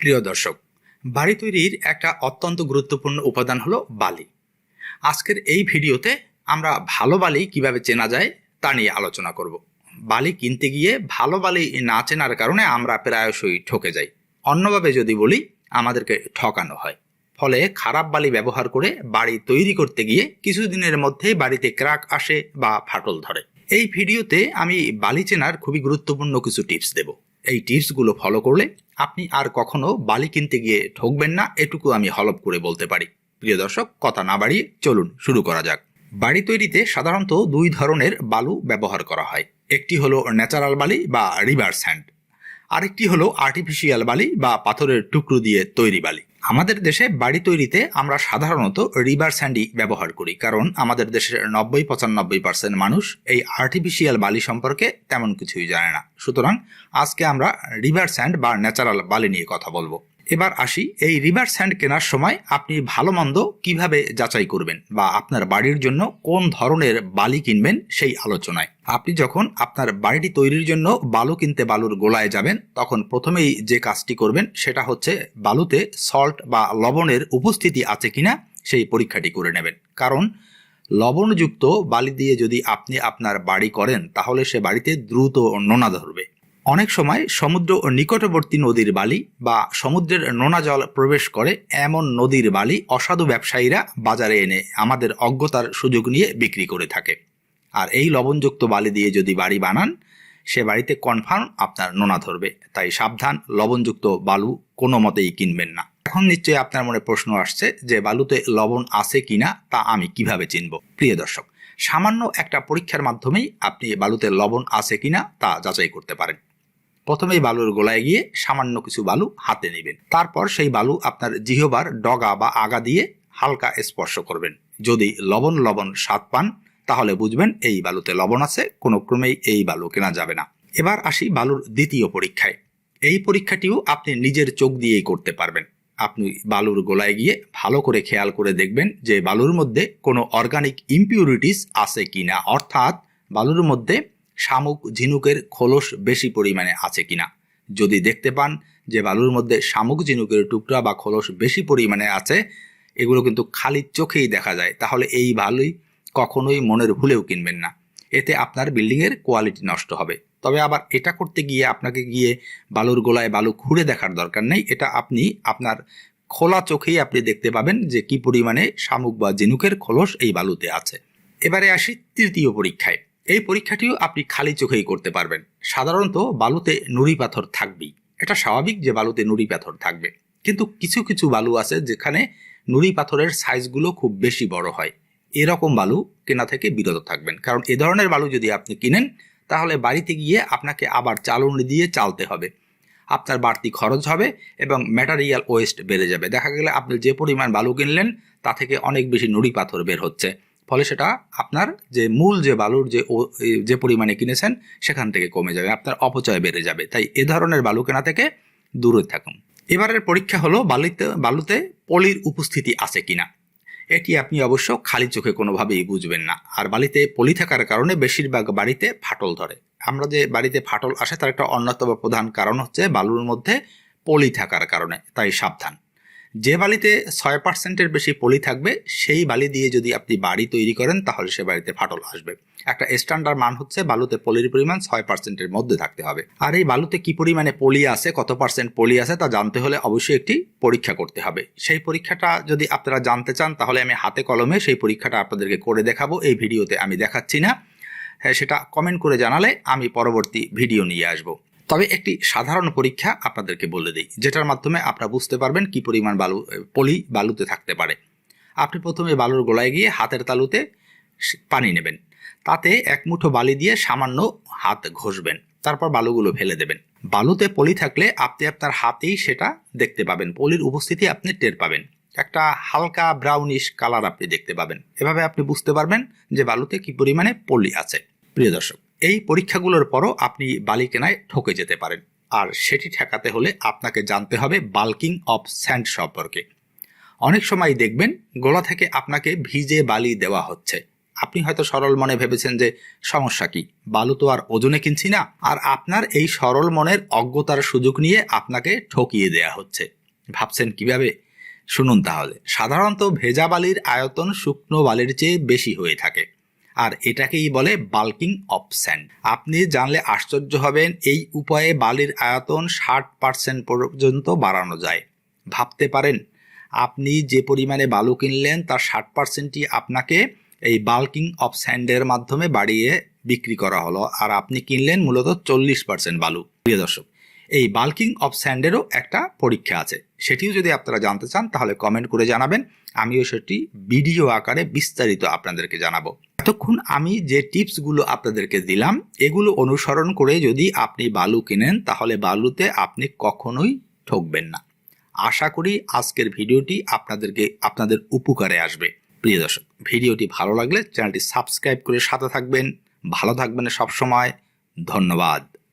প্রিয় দর্শক, বাড়ি তৈরির একটা অত্যন্ত গুরুত্বপূর্ণ উপাদান হলো বালি। আজকের এই ভিডিওতে আমরা ভালো বালি কীভাবে চেনা যায় তা নিয়ে আলোচনা করব। বালি কিনতে গিয়ে ভালো বালি না চেনার কারণে আমরা প্রায়শই ঠকে যাই। অন্যভাবে যদি বলি, আমাদেরকে ঠকানো হয়। ফলে খারাপ বালি ব্যবহার করে বাড়ি তৈরি করতে গিয়ে কিছুদিনের মধ্যেই বাড়িতে ক্রাক আসে বা ফাটল ধরে। এই ভিডিওতে আমি বালি চেনার খুবই গুরুত্বপূর্ণ কিছু টিপস দেব। এই টিপসগুলো ফলো করলে আপনি আর কখনো বালি কিনতে গিয়ে ঠকবেন না, এটুকু আমি হলপ করে বলতে পারি। প্রিয় দর্শক, কথা না বাড়িয়ে চলুন শুরু করা যাক। বাড়ি তৈরিতে সাধারণত দুই ধরনের বালু ব্যবহার করা হয়। একটি হলো ন্যাচারাল বালি বা রিভার স্যান্ড আরেকটি হলো আর্টিফিশিয়াল বালি বা পাথরের টুকরো দিয়ে তৈরি বালি। আমাদের দেশে বাড়ি তৈরিতে আমরা সাধারণত রিভার স্যান্ডি ব্যবহার করি, কারণ আমাদের দেশের নব্বই পঁচানব্বই পার্সেন্ট মানুষ এই আর্টিফিশিয়াল বালি সম্পর্কে তেমন কিছুই জানে না। সুতরাং আজকে আমরা রিভার স্যান্ড বা ন্যাচারাল বালি নিয়ে কথা বলব। এবার আসি, এই রিভার স্যান্ড কেনার সময় আপনি ভালো মন্দ কীভাবে যাচাই করবেন বা আপনার বাড়ির জন্য কোন ধরনের বালি কিনবেন সেই আলোচনায়। আপনি যখন আপনার বাড়িটি তৈরির জন্য বালু কিনতে বালুর গোলায় যাবেন, তখন প্রথমেই যে কাজটি করবেন সেটা হচ্ছে বালুতে সল্ট বা লবণের উপস্থিতি আছে কিনা সেই পরীক্ষাটি করে নেবেন। কারণ লবণযুক্ত বালি দিয়ে যদি আপনি আপনার বাড়ি করেন, তাহলে সে বাড়িতে দ্রুত নোনা ধরবে। অনেক সময় সমুদ্র ও নিকটবর্তী নদীর বালি বা সমুদ্রের নোনা জল প্রবেশ করে এমন নদীর বালি অসাধু ব্যবসায়ীরা বাজারে এনে আমাদের অজ্ঞতার সুযোগ নিয়ে বিক্রি করে থাকে। আর এই লবণযুক্ত বালি দিয়ে যদি বাড়ি বানান, সে বাড়িতে কনফার্ম আপনার নোনা ধরবে। তাই সাবধান, লবণযুক্ত বালু কোনো মতেই কিনবেন না। এখন নিশ্চয়ই আপনার মনে প্রশ্ন আসছে যে বালুতে লবণ আছে কিনা তা আমি কীভাবে চিনব? প্রিয় দর্শক, সামান্য একটা পরীক্ষার মাধ্যমেই আপনি বালুতে লবণ আছে কিনা তা যাচাই করতে পারেন। প্রথমেই বালুর গোলায় গিয়ে সামান্য কিছু বালু হাতে নেবেন। তারপর সেই বালু আপনার জিহবার ডগা বা আগা দিয়ে হালকা স্পর্শ করবেন। যদি লবণ লবণ স্বাদ পান, তাহলে বুঝবেন এই বালুতে লবণ আছে, কোনো ক্রমেই এই বালু কেনা যাবে না। এবার আসি বালুর দ্বিতীয় পরীক্ষায়। এই পরীক্ষাটিও আপনি নিজের চোখ দিয়েই করতে পারবেন। আপনি বালুর গোলায় গিয়ে ভালো করে খেয়াল করে দেখবেন যে বালুর মধ্যে কোনো অর্গানিক ইম্পিউরিটিস আছে কিনা। অর্থাৎ বালুর মধ্যে শামুক, ঝিনুকের খোলস বেশি পরিমাণে আছে কিনা? যদি দেখতে পান যে বালুর মধ্যে শামুক, ঝিনুকের টুকরা বা খোলস বেশি পরিমাণে আছে, এগুলো কিন্তু খালি চোখেই দেখা যায়, তাহলে এই বালুই কখনোই মনের ভুলেও কিনবেন না। এতে আপনার বিল্ডিংয়ের কোয়ালিটি নষ্ট হবে। তবে আবার এটা করতে গিয়ে আপনাকে গিয়ে বালুর গোলায় বালু খুঁড়ে দেখার দরকার নেই, এটা আপনি আপনার খোলা চোখেই আপনি দেখতে পাবেন যে কি পরিমাণে শামুক বা ঝিনুকের খোলস এই বালুতে আছে। এবারে আসি তৃতীয় পরীক্ষায়। এই পরীক্ষাটিও আপনি খালি চোখেই করতে পারবেন। সাধারণত বালুতে নুড়ি পাথর থাকবেই। এটা স্বাভাবিক যে বালুতে নুড়ি পাথর থাকবে। কিন্তু কিছু কিছু বালু আছে যেখানে নুড়ি পাথরের সাইজগুলো খুব বেশি বড় হয়। এরকম বালু কেনা থেকে বিরত থাকবেন। কারণ এ ধরনের বালু যদি আপনি কিনেন, তাহলে বাড়িতে গিয়ে আপনাকে আবার চালুনি দিয়ে চালতে হবে। আপনার বাড়তি খরচ হবে এবং ম্যাটারিয়াল ওয়েস্ট বেড়ে যাবে। দেখা গেলে আপনি যে পরিমাণ বালু কিনলেন, তা থেকে অনেক বেশি নুড়ি পাথর বের হচ্ছে। ফলে সেটা আপনার যে মূল যে বালুর যে যে পরিমাণে কিনেছেন, সেখান থেকে কমে যাবে, আপনার অপচয় বেড়ে যাবে। তাই এ ধরনের বালু কেনা থেকে দূরে থাকুন। এবারের পরীক্ষা হলো বালিতে, বালুতে পলির উপস্থিতি আছে কিনা। এটি আপনি অবশ্য খালি চোখে কোনোভাবেই বুঝবেন না। আর বালিতে পলি থাকার কারণে বেশিরভাগ বাড়িতে ফাটল ধরে। আমরা যে বাড়িতে ফাটল আসে, তার একটা অন্যতম প্রধান কারণ হচ্ছে বালুর মধ্যে পলি থাকার কারণে, তাই সাবধান। যে বালিতে ছয় পার্সেন্টের বেশি পলি থাকবে, সেই বালি দিয়ে যদি আপনি বাড়ি তৈরি করেন, তাহলে সে বাড়িতে ফাটল আসবে। একটা স্ট্যান্ডার্ড মান হচ্ছে, বালুতে পলির পরিমাণ ছয় পার্সেন্টের মধ্যে থাকতে হবে। আর এই বালুতে কি পরিমাণে পলি আছে, কত পার্সেন্ট পলি আছে, তা জানতে হলে অবশ্যই একটি পরীক্ষা করতে হবে। সেই পরীক্ষাটা যদি আপনারা জানতে চান, তাহলে আমি হাতে কলমে সেই পরীক্ষাটা আপনাদেরকে করে দেখাবো। এই ভিডিওতে আমি দেখাচ্ছি না। হ্যাঁ সেটা কমেন্ট করে জানালে আমি পরবর্তী ভিডিও নিয়ে আসব। তবে একটি সাধারণ পরীক্ষা আপনাদেরকে বলে দিই, যেটার মাধ্যমে আপনারা বুঝতে পারবেন কি পরিমাণ বালু পলি বালুতে থাকতে পারে। আপনি প্রথমে বালুর গোলায় গিয়ে হাতের তালুতে পানি নেবেন। তাতে এক মুঠো বালি দিয়ে সামান্য হাত ঘষবেন। তারপর বালুগুলো ফেলে দেবেন। বালুতে পলি থাকলে আপনি আপনার হাতেই সেটা দেখতে পাবেন। পলির উপস্থিতি আপনি টের পাবেন। একটা হালকা ব্রাউনিশ কালার আপনি দেখতে পাবেন। এভাবে আপনি বুঝতে পারবেন যে বালুতে কি পরিমাণে পলি আছে। প্রিয় দর্শক এই পরীক্ষাগুলোর পরও আপনি বালি কেনায় ঠকে যেতে পারেন। আর সেটি ঠেকাতে হলে আপনাকে জানতে হবে বাল্কিং অফ স্যান্ড সম্পর্কে। অনেক সময় দেখবেন গোলা থেকে আপনাকে ভিজে বালি দেওয়া হচ্ছে। আপনি হয়তো সরল মনে ভেবেছেন যে সমস্যা কি? বালু তো আর ওজনে কিনছি না। আর আপনার এই সরল মনের অজ্ঞতার সুযোগ নিয়ে আপনাকে ঠকিয়ে দেয়া হচ্ছে। ভাবছেন কীভাবে? শুনুন তাহলে। সাধারণত ভেজা বালির আয়তন শুকনো বালির চেয়ে বেশি হয়ে থাকে। আর এটাকেই বলে বাল্কিং অফ স্যান্ড আপনি জানলে আশ্চর্য হবেন, এই উপায়ে বালির আয়তন ষাট পার্সেন্ট পর্যন্ত বাড়ানো যায়। ভাবতে পারেন, আপনি যে পরিমাণে বালু কিনলেন, তার ষাট পার্সেন্টই আপনাকে এই বাল্কিং অফ স্যান্ডের মাধ্যমে বাড়িয়ে বিক্রি করা হলো। আর আপনি কিনলেন মূলত চল্লিশ পার্সেন্ট বালু। প্রিয় দর্শক, এই বাল্কিং অফ স্যান্ডেরও একটা পরীক্ষা আছে। সেটিও যদি আপনারা জানতে চান, তাহলে কমেন্ট করে জানাবেন। আমিও সেটি ভিডিও আকারে বিস্তারিত আপনাদেরকে জানাব। এতক্ষণ আমি যে টিপসগুলো আপনাদেরকে দিলাম, এগুলো অনুসরণ করে যদি আপনি বালু কেনেন, তাহলে বালুতে আপনি কখনোই ঠকবেন না। আশা করি আজকের ভিডিওটি আপনাদেরকে, আপনাদের উপকারে আসবে। প্রিয় দর্শক, ভিডিওটি ভালো লাগলে চ্যানেলটি সাবস্ক্রাইব করে সাথে থাকবেন। ভালো থাকবেন সবসময়। ধন্যবাদ।